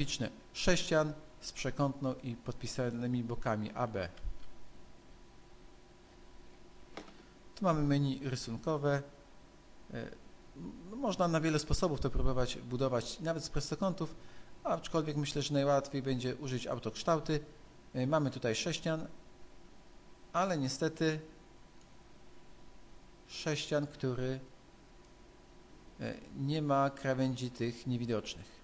graficzne sześcian z przekątną i podpisanymi bokami AB. Tu mamy menu rysunkowe. E, no, Można na wiele sposobów to próbować budować, nawet z prostokątów, aczkolwiek myślę, że najłatwiej będzie użyć autokształty. E, Mamy tutaj sześcian, ale niestety sześcian, który e, nie ma krawędzi tych niewidocznych.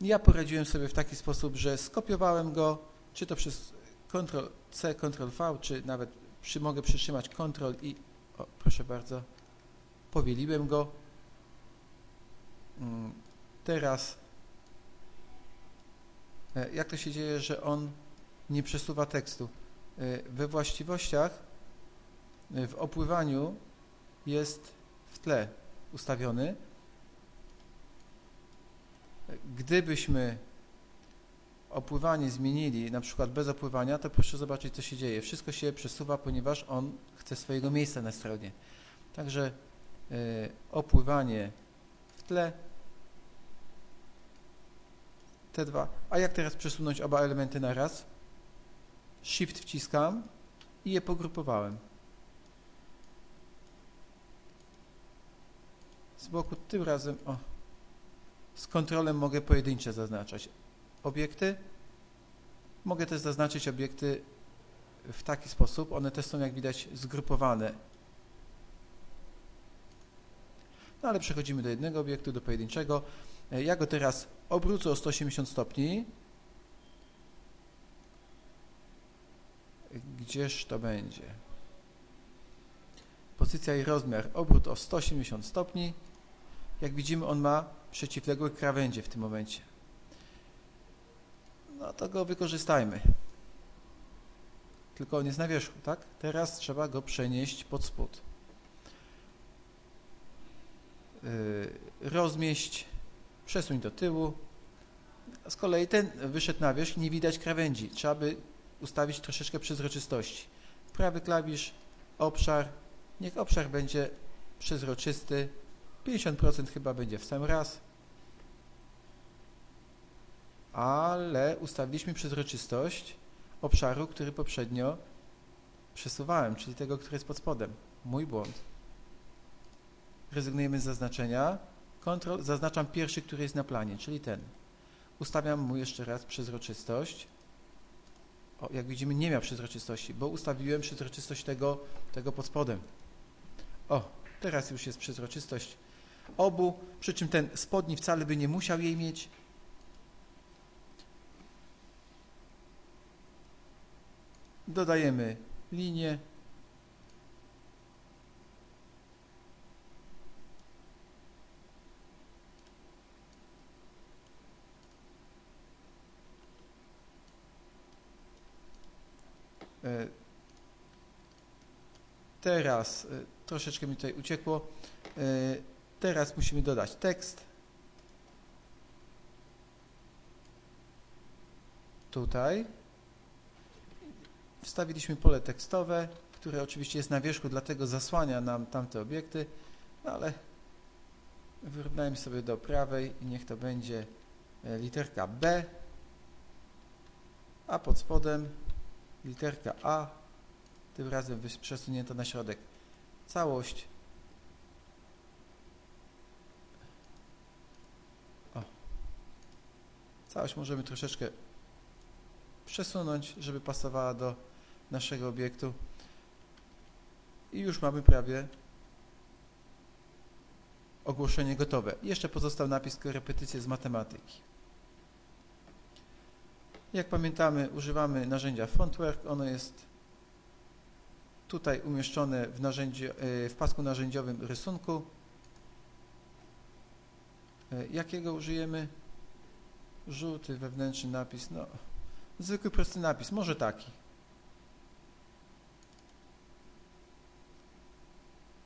Ja poradziłem sobie w taki sposób, że skopiowałem go, czy to przez Ctrl-C, Ctrl-V, czy nawet przy, mogę przytrzymać Ctrl i, o, proszę bardzo, powieliłem go. Mm, Teraz, e, jak to się dzieje, że on nie przesuwa tekstu? E, We właściwościach, e, w opływaniu jest w tle ustawiony. Gdybyśmy opływanie zmienili, na przykład bez opływania, to proszę zobaczyć, co się dzieje. Wszystko się przesuwa, ponieważ on chce swojego miejsca na stronie. Także y, opływanie w tle, te dwa. A jak teraz przesunąć oba elementy na raz? Shift wciskam i je pogrupowałem. Z boku tym razem, o, z kontrolem mogę pojedyncze zaznaczać obiekty. Mogę też zaznaczyć obiekty w taki sposób. One też są, jak widać, zgrupowane. No ale przechodzimy do jednego obiektu, do pojedynczego. Ja go teraz obrócę o 180 stopni. Gdzież to będzie? Pozycja i rozmiar. Obrót o 180 stopni. Jak widzimy, on ma przeciwległe krawędzie w tym momencie. No to go wykorzystajmy. Tylko on jest na wierzchu, tak? Teraz trzeba go przenieść pod spód. Yy, rozmieść, przesuń do tyłu. Z kolei ten wyszedł na wierzch, nie widać krawędzi. Trzeba by ustawić troszeczkę przezroczystości. Prawy klawisz, obszar. Niech obszar będzie przezroczysty. 50% chyba będzie w sam raz. Ale ustawiliśmy przezroczystość obszaru, który poprzednio przesuwałem, czyli tego, który jest pod spodem. Mój błąd. Rezygnujemy z zaznaczenia. Ctrl, zaznaczam pierwszy, który jest na planie, czyli ten. Ustawiam mu jeszcze raz przezroczystość. O, jak widzimy, nie miał przezroczystości, bo ustawiłem przezroczystość tego, tego pod spodem. O, teraz już jest przezroczystość obu, przy czym ten spodni wcale by nie musiał jej mieć. Dodajemy linię. E, Teraz, e, troszeczkę mi tutaj uciekło, e, teraz musimy dodać tekst. Tutaj. Wstawiliśmy pole tekstowe, które oczywiście jest na wierzchu, dlatego zasłania nam tamte obiekty, no ale wyrównajmy sobie do prawej i niech to będzie e, literka B, a pod spodem literka A, tym razem przesunięta na środek. Całość. Całość możemy troszeczkę przesunąć, żeby pasowała do naszego obiektu. I już mamy prawie ogłoszenie gotowe. Jeszcze pozostał napis korepetycje z matematyki. Jak pamiętamy, używamy narzędzia Fontwork. Ono jest tutaj umieszczone w, e, w pasku narzędziowym rysunku. E, Jakiego użyjemy? Żółty wewnętrzny napis. No, zwykły prosty napis, może taki.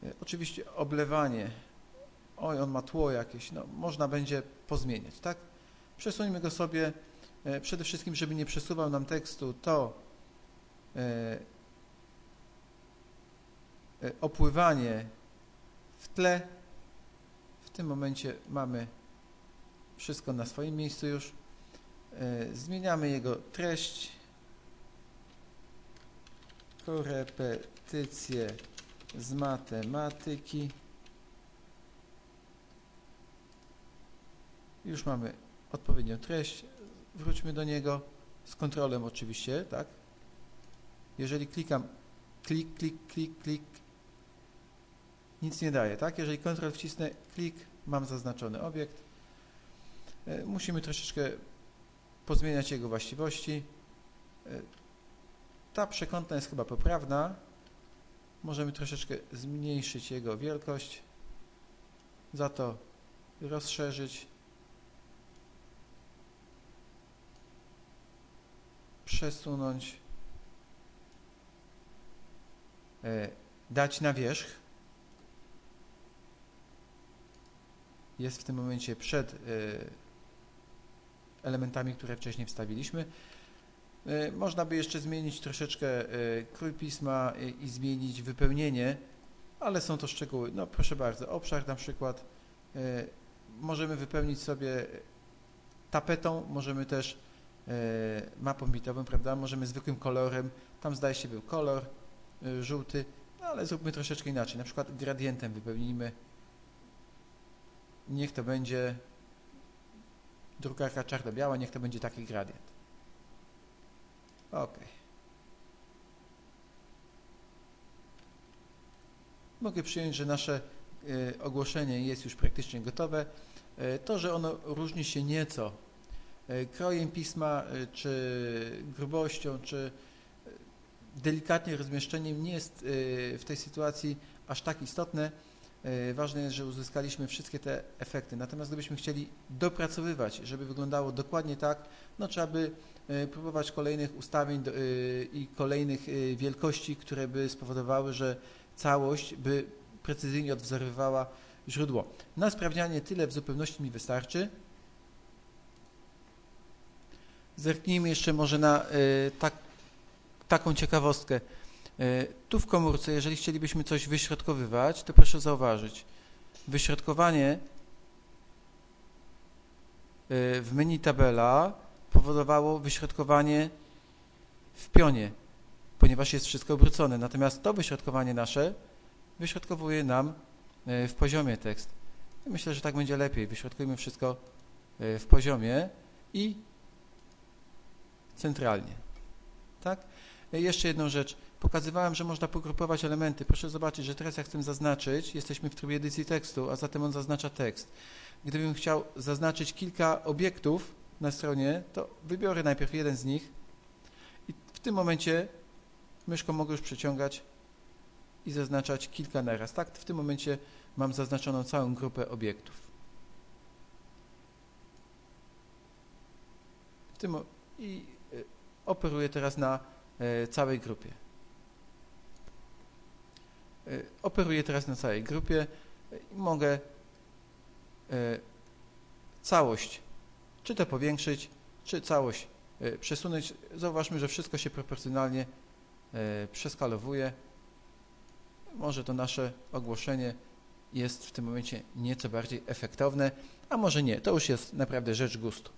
E, Oczywiście oblewanie. Oj, on ma tło jakieś. No, można będzie pozmieniać, tak? Przesuńmy go sobie. E, Przede wszystkim, żeby nie przesuwał nam tekstu, to e, opływanie w tle. W tym momencie mamy Wszystko na swoim miejscu już. E, Zmieniamy jego treść. Korepetycje z matematyki. Już mamy odpowiednią treść. Wróćmy do niego z kontrolem oczywiście, tak? Jeżeli klikam klik, klik, klik, klik, nic nie daje, tak? Jeżeli kontrol wcisnę klik, mam zaznaczony obiekt. E, Musimy troszeczkę pozmieniać jego właściwości. E, Ta przekątna jest chyba poprawna. Możemy troszeczkę zmniejszyć jego wielkość. Za to rozszerzyć. Przesunąć. E, Dać na wierzch. Jest w tym momencie przed elementami, które wcześniej wstawiliśmy. E, Można by jeszcze zmienić troszeczkę e, krój pisma e, i zmienić wypełnienie, ale są to szczegóły. No proszę bardzo, obszar na przykład możemy wypełnić sobie tapetą, możemy też mapą bitową, prawda? Możemy zwykłym kolorem, tam zdaje się był kolor żółty, no, ale zróbmy troszeczkę inaczej, na przykład gradientem wypełnijmy. Niech to będzie drukarka czarno-biała, niech to będzie taki gradient. Ok. Mogę przyjąć, że nasze e, ogłoszenie jest już praktycznie gotowe. E, To, że ono różni się nieco e, krojem pisma, czy grubością, czy delikatnie rozmieszczeniem nie jest w tej sytuacji aż tak istotne. E, Ważne jest, że uzyskaliśmy wszystkie te efekty. Natomiast gdybyśmy chcieli dopracowywać, żeby wyglądało dokładnie tak, no trzeba by e, próbować kolejnych ustawień e, i kolejnych wielkości, które by spowodowały, że całość by precyzyjnie odwzorowywała źródło. Na sprawdzianie tyle w zupełności mi wystarczy. Zerknijmy jeszcze może na tak, taką ciekawostkę. E, Tu w komórce, jeżeli chcielibyśmy coś wyśrodkowywać, to proszę zauważyć, wyśrodkowanie e, w menu tabela powodowało wyśrodkowanie w pionie, ponieważ jest wszystko obrócone. Natomiast to wyśrodkowanie nasze wyśrodkowuje nam e, w poziomie tekst. Myślę, że tak będzie lepiej. Wyśrodkujmy wszystko w poziomie i centralnie. Tak? Jeszcze jedną rzecz. Pokazywałem, że można pogrupować elementy. Proszę zobaczyć, że teraz jak chcę zaznaczyć, jesteśmy w trybie edycji tekstu, a zatem on zaznacza tekst. Gdybym chciał zaznaczyć kilka obiektów na stronie, to wybiorę najpierw jeden z nich i w tym momencie myszką mogę już przeciągać i zaznaczać kilka naraz. Tak, w tym momencie mam zaznaczoną całą grupę obiektów. W tym i y, operuję teraz na e, całej grupie. E, Operuję teraz na całej grupie i mogę e, całość czy to powiększyć, czy całość e, przesunąć. Zauważmy, że wszystko się proporcjonalnie przeskalowuje. Może to nasze ogłoszenie jest w tym momencie nieco bardziej efektowne, a może nie. To już jest naprawdę rzecz gustu.